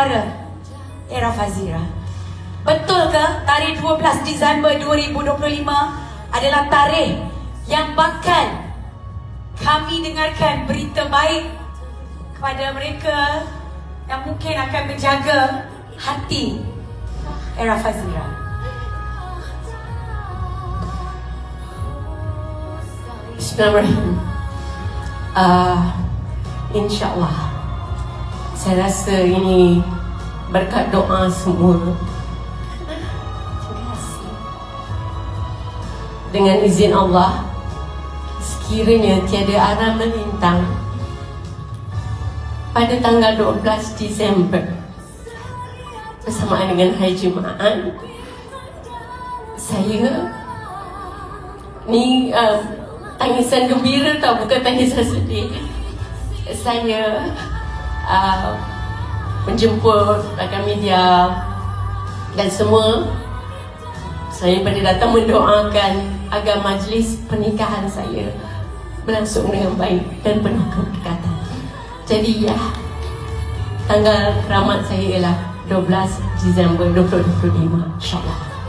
Era Fazira Betul ke tarikh 12 Disember 2025 adalah tarikh yang bakal kami dengarkan berita baik kepada mereka yang mungkin akan menjaga hati Era Fazira. Bismillahirrahmanirrahim. Uh, InsyaAllah Saya rasa ini Berkat doa semua Dengan izin Allah Sekiranya tiada arah melintang Pada tanggal 12 Disember Bersamaan dengan Hari Jumaat Saya Ni uh, tangisan gembira tau bukan tangisan sedih. Saya uh, menjemput rakan media dan semua saya pada datang mendoakan agar majlis pernikahan saya berlangsung dengan baik dan penuh keberkatan. Jadi ya, tanggal keramat saya ialah 12 Disember 2025 insyaAllah.